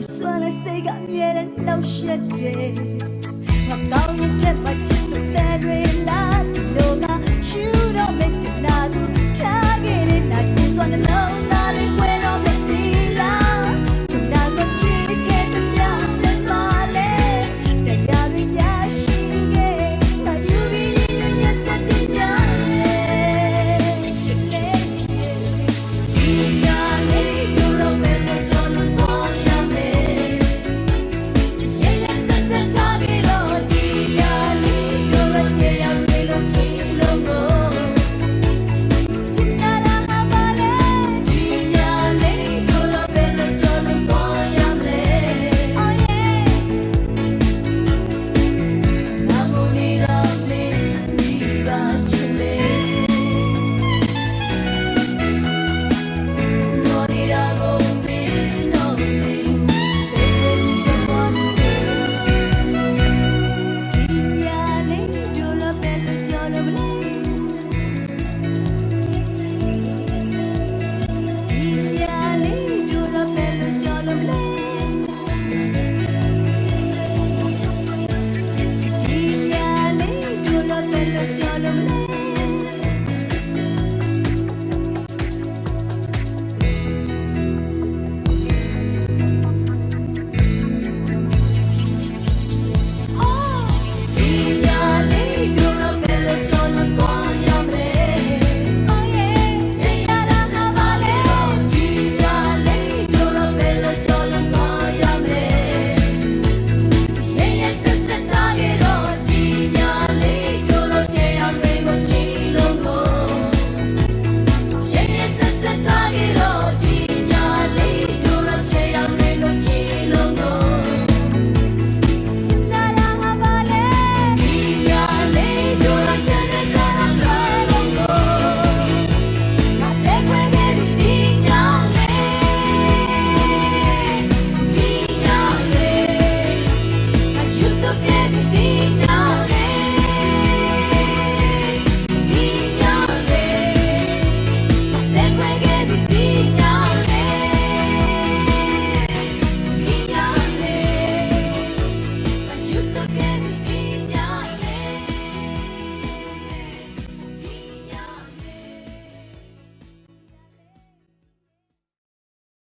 ဒီဆွမ်းလေးစိတ်ကအမြဲတမ်းနှောက်ယှက်တယ်ငါကောင်းရင်တဲ့မှာချစ်လို့တဲ့ရလား